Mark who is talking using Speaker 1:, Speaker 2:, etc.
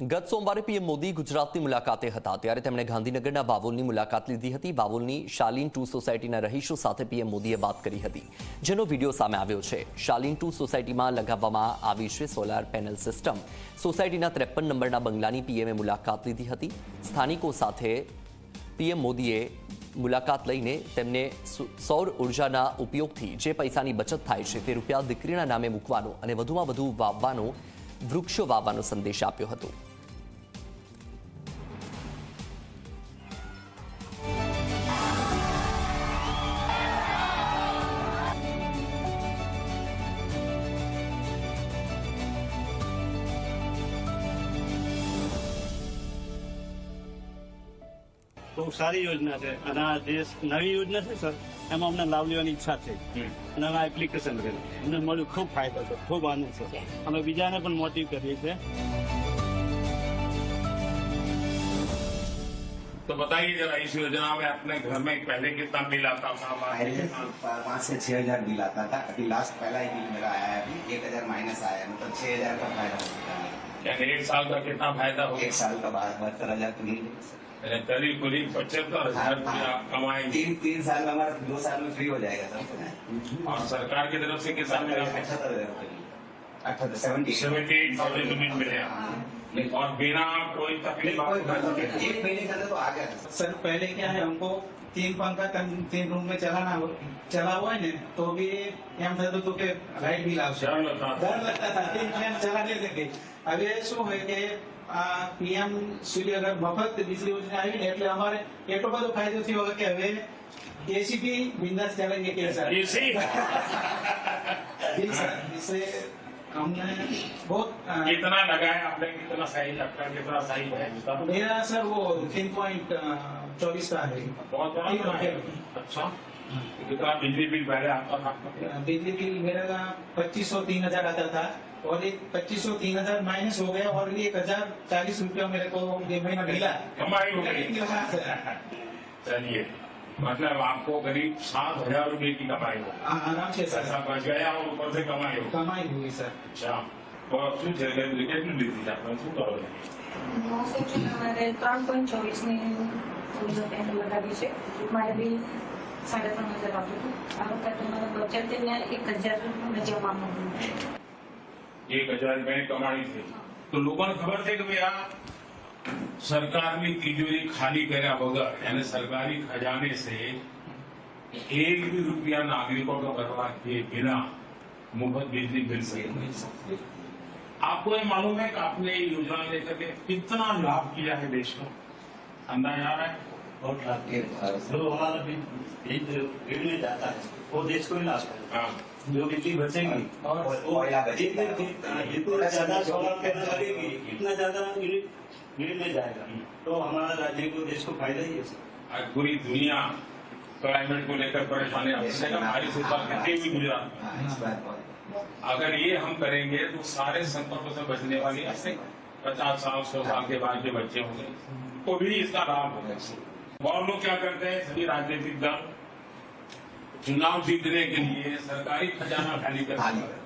Speaker 1: ગત સોમવારે પીએમ મોદી ગુજરાતની મુલાકાતે હતા. ત્યારે તેમણે ગાંધીનગરના બાવોલની મુલાકાત લીધી હતી. બાવોલની શાલીન ટુ સોસાયટીના રહીશો સાથે પીએમ મોદીએ વાત કરી હતી, જેનો વીડિયો સામે આવ્યો છે. શાલીન ટુ સોસાયટીમાં લગાવવામાં આવી છે સોલાર પેનલ સિસ્ટમ. સોસાયટીના ત્રેપન નંબરના બંગલાની પીએમએ મુલાકાત લીધી હતી. સ્થાનિકો સાથે પીએમ મોદીએ મુલાકાત લઈને તેમને સૌર ઉર્જાના ઉપયોગથી જે પૈસાની બચત થાય છે તે રૂપિયા દીકરીના નામે મૂકવાનો અને વધુમાં વધુ વાવવાનો વૃક્ષો વાવવાનો સંદેશ આપ્યો હતો.
Speaker 2: બહુ સારી યોજના છે અને આ જે નવી યોજના છે સર એમાં અમને લાભ લેવાની ઈચ્છા છે અને અમે એપ્લિકેશન કરી અમને મળ્યું ખૂબ ફાયદો છે ખૂબ આનંદ છે અમે બીજાને પણ મોટિવ કરીએ છીએ
Speaker 3: तो बताइए जरा इस योजना में अपने घर में पहले कितना बिल आता था
Speaker 4: पहले पाँच से छह हजार बिल आता था अभी लास्ट पहला ही बिल मेरा आया है अभी एक हजार माइनस आया है मतलब छह हजार का फायदा हो चुका है
Speaker 3: यानी एक साल का कितना फ़ायदा हो
Speaker 4: एक साल का बाद बहत्तर हज़ार तो नहीं।
Speaker 3: यानी करीब करीब पचहत्तर हज़ार रुपया कमाए कमाएँगे।
Speaker 4: तीन तीन साल में हमारा दो साल में फ्री हो जाएगा सर
Speaker 3: और सरकार की तरफ़ से किसान
Speaker 4: पचहत्तर हज़ार रुपये अठहत्तर seventy
Speaker 3: seventy eight thousand rupees मिले और बिना कोई तकलीफ आपको
Speaker 4: एक महीने का तो आ गया
Speaker 5: सर पहले क्या है हमको तीन पंखा तीन- तीन रूम में चलाना हो- चला हुआ है ना तो भी એમ થતું હતું કે લાઈટ બિલ આવશે
Speaker 3: डर लगता था
Speaker 5: ડર लगता था तीन फैन चलाने लगे હવે શું હોય કે આ પીએમ સૂર્યઘર મફત વીજળી યોજના આવી ને એટલે અમારે એટલો બધો ફાયદો થયો કે હવે એસી भी बिंदास चलेंगे के सर
Speaker 3: ये सही
Speaker 5: जी सर इससे हमने बहुत आ,
Speaker 3: कितना लगाया आपने? कितना साइज़ आपका? कितना साइज़ है
Speaker 5: मेरा सर वो तीन पॉइंट चौबीस का है।
Speaker 3: बहुत बड़ा है। अच्छा। कितना बिजली बिल पहले आता था
Speaker 5: बिजली बिल मेरा पच्चीस सौ तीन हज़ार आता था और एक पच्चीस सौ तीन हज़ार माइनस हो गया और एक हज़ार चालीस रूपया मेरे को ये महीना मिला।
Speaker 3: कमाई हो गई।
Speaker 5: हाँ,
Speaker 3: चलिए। मतलब आपको करीब सात हजार रुपए की कमाई हो
Speaker 5: हाँ, आराम से
Speaker 3: पैसा
Speaker 5: सर
Speaker 3: बच गया और ऊपर से कमाई हो
Speaker 5: कमाई हुई सर
Speaker 3: अच्छा तो શું છે કે કેટલી લીધી આપણે શું કરો છો
Speaker 6: અમારે ત્રણ પોઈન્ટ ચોવીસની પેનલ લગાવી છે મારે બી સાડા ત્રણ હજાર આપ્યું હતું આ વખતે મારા બચત તેને એક હજાર જમા મળ્યું
Speaker 3: એક હજાર રૂપિયાની કમાણી થઈ તો લોકોને ખબર છે કે ભાઈ આ સરકારની તિજોરી ખાલી કર્યા વગર અને સરકારી ખજાને से एक भी रुपया नागरिकों को भरवा के बिना मुफ्त बिजली मिल सके आपको ये मालूम है कि आपने ये योजना लेकर के कितना लाभ किया है देश को अंदाजा आ रहा है
Speaker 2: बहुत लाभ
Speaker 4: ये, अ,
Speaker 2: जो हमारा बिल बिल बिल में जाता है वो देश को ही लाभ है
Speaker 3: हाँ
Speaker 2: जो बिजली बचेगी
Speaker 4: और
Speaker 2: वो
Speaker 4: कोयला बचेगा।
Speaker 2: जितने जितने ज्यादा सोलर पैनल लगेगी इतना ज्यादा बिल में जाएगा। तो हमारा राज्य को देश को फ़ायदा ही है
Speaker 3: आज पूरी दुनिया क्लाइमेट को लेकर परेशानी अपने हमारी सरकार कितनी भी गुजरात में
Speaker 4: हाँ, बहुत
Speaker 3: अगर ये हम करेंगे तो सारे संकटों से बचने वाली ऐसे पचास साल सौ साल के बाद के बच्चे होंगे। तो भी इसका लाभ होगा। और लोग क्या करते हैं? सभी राजनीतिक दल चुनाव जीतने के लिए सरकारी खजाना खाली करते हैं।